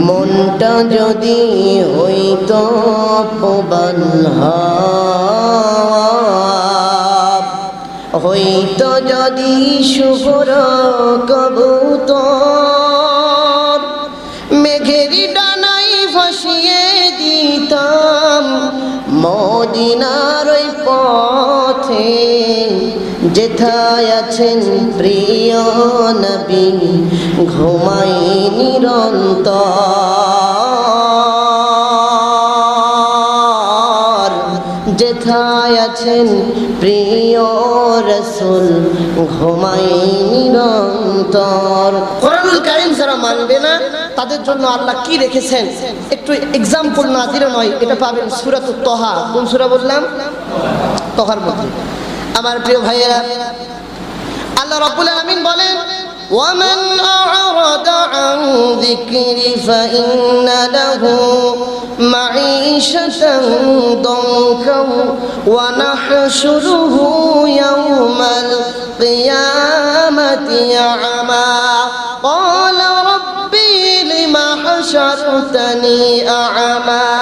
মনটা যদি হইত পবন হইত যদি শুভর কবুতর যেথায় আছেন প্রিয় নবী, ঘুমাই নিরন্তর। যেথায় আছেন প্রিয় রসুল, ঘুমাই নিরন্তর। কোরআনুল কারিম যারা মানবে না, তাদের জন্য আল্লাহ কি রেখেছেন? একটু এক্সাম্পল না দিলে নয়, এটা পাবেন সুরাত তহা। কোন সুরা বললাম? তহার মধ্যে। আমার প্রিয় ভাইয়েরা আল্লাহ রাব্বুল আলামিন বলেন ومن أعرض عن ذكري فإن له معيشة ضنكا ونحشره جعلتني أعمى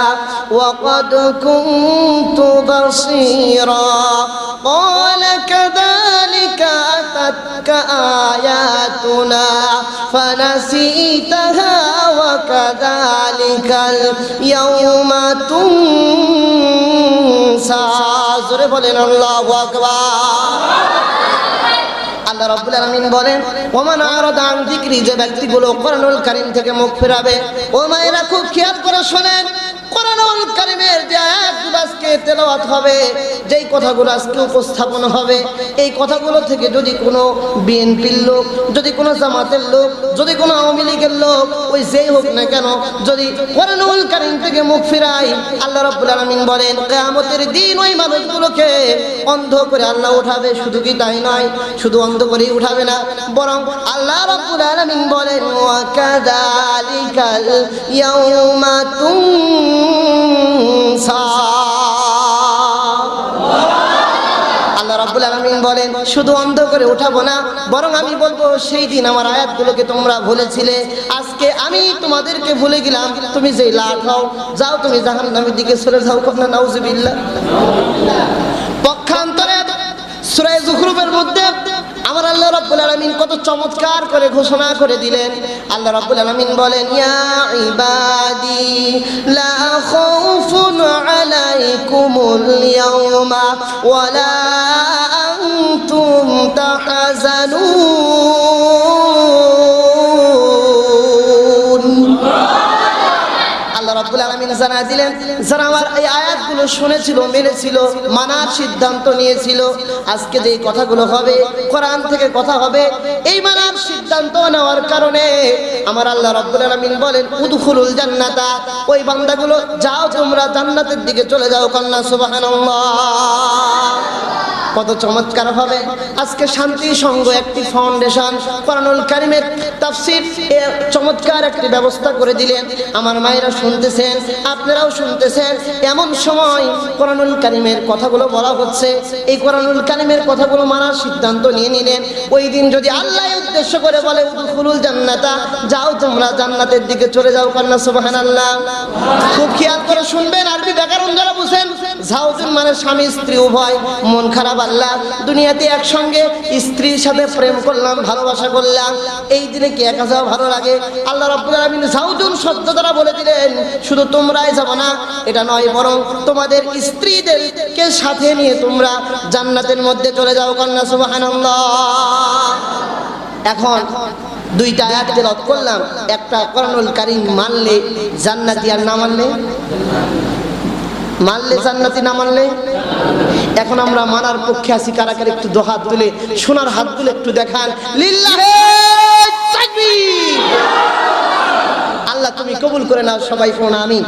وقد كنت بصيرا. قال كذلك أتتك آياتنا فنسيتها وكذلك اليوم تنسى. سورة بولين الله أكبر. আল্লাহ রাব্বুল আলামিন বলেন, ওমান আরাদা আন যিকরি যে ব্যক্তিগুলো কোরআনুল কারীম থেকে মুখ ফেরাবে। ও মায়েরা খুব খেয়াল করে শোনেন, কোরআনুল কারীমের যে আয়াত আজকে তেলাওয়াত হবে। যেই কথাগুলো আজকে উপস্থাপন হবে, এই কথাগুলো থেকে যদি কোনো বিএনপির লোক, যদি কোনো জামাতের লোক, যদি কোনো আওয়ামী লীগের লোক, ওই যেই হোক না কেন, যদি কোরআনুল কারীম থেকে মুখ ফিরাই আল্লাহ রাব্বুল আলামিন বলেন, কিয়ামতের দিন ওই মানুষগুলোকে অন্ধ করে আল্লাহ উঠাবে। শুধু কি তাই নয়, শুধু অন্ধ করেই উঠাবে না, বরং আল্লাহ রাব্বুল আলামিন বলেন, ওয়া কাযালিকাল বলেন, শুধু অন্ধ করে উঠাবো না, বরং আমি বলব, সেই দিন আমার আয়াতগুলোকে তোমরা ভুলেছিলে। আজকে আমি তোমাদেরকে ভুলে গেলাম, তুমি যেই লাট হও যাও তুমি জাহান্নামের দিকে সরে যাও কখনো নাউজুবিল্লাহ। পক্ষান্তরে সূরা জুখরুফের মধ্যে আমার আল্লাহ রাব্বুল আলামিন কত চমৎকার করে ঘোষণা করে দিলেন। আল্লাহ রাব্বুল আলামিন বলেন, ইয়া ইবাদি, লা খাউফুন আলাইকুমুল ওয়ালা আনতুম তাহজানুন আল্লাহ রাব্বুল আলামিন জানা দিলেন, যারা আমার এই আয়াতগুলো শুনেছিল, মেনেছিল, মানার সিদ্ধান্ত নিয়েছিল, আজকে যে কথাগুলো হবে, কোরআন থেকে কথা হবে, এই মানার সিদ্ধান্ত নেওয়ার কারণে আমার আল্লাহ রাব্বুল আলামিন বলেন, উদখুলুল জান্নাতা। ওই বান্দাগুলো, যাও তোমরা জান্নাতের দিকে চলে যাও, কন্যা, সুবহানাল্লাহ। কত চমৎকার হবে। আজকে শান্তি সংঘ একটি ফাউন্ডেশন কোরআনুল কারিমের তাফসির চমৎকার একটি ব্যবস্থা করে দিলেন। আমার মায়েরা শুনতেছেন, আপনারাও শুনতেছেন। এমন সময় কোরআনুল কারিমের কথাগুলো বলা হচ্ছে। এই কোরআনুল কারিমের কথাগুলো মানার সিদ্ধান্ত নিয়ে নিলেন। ওই দিন যদি আল্লাহ উদ্দেশ্য করে বলে, উদখুলুল জান্নাতা যাও তোমরা জান্নাতের দিকে চলে যাও কন্যা, সুবহানাল্লাহ। খুব খেয়াল করে শুনবেন, আরবি ব্যাকরণ যারা বুঝেন ঝাউজুন মানে স্বামী, স্ত্রী, উভয়। মন খারাপ আল্লাহ। দুনিয়াতে একসঙ্গে স্ত্রীর সাথে প্রেম করলাম, ভালোবাসা করলাম। এই দিনে কি একা যাওয়া ভালো লাগে? আল্লাহ রাব্বুল আলামিন ঝাউজুন শব্দ দ্বারা বলে দিলেন, শুধু তোমরাই যাব না, এটা নয় বরং তোমাদের স্ত্রীদেরকে সাথে নিয়ে তোমরা জান্নাতের মধ্যে চলে যাও কন্যা, সুবহানাল্লাহ। এখন দুইটা আয়াত তেলাওয়াত করলাম। একটা কোরআনুল কারীম মানলে জান্নাতি আর না মানলে? মানলে জান্নাতি, না মানলে? এখন আমরা মানার পক্ষে আছি কারাকার একটু দোহাত তুলে, সোনার হাত তুলে একটু দেখান। আল্লাহ তুমি কবুল করে নাও, সবাই ফোন আমি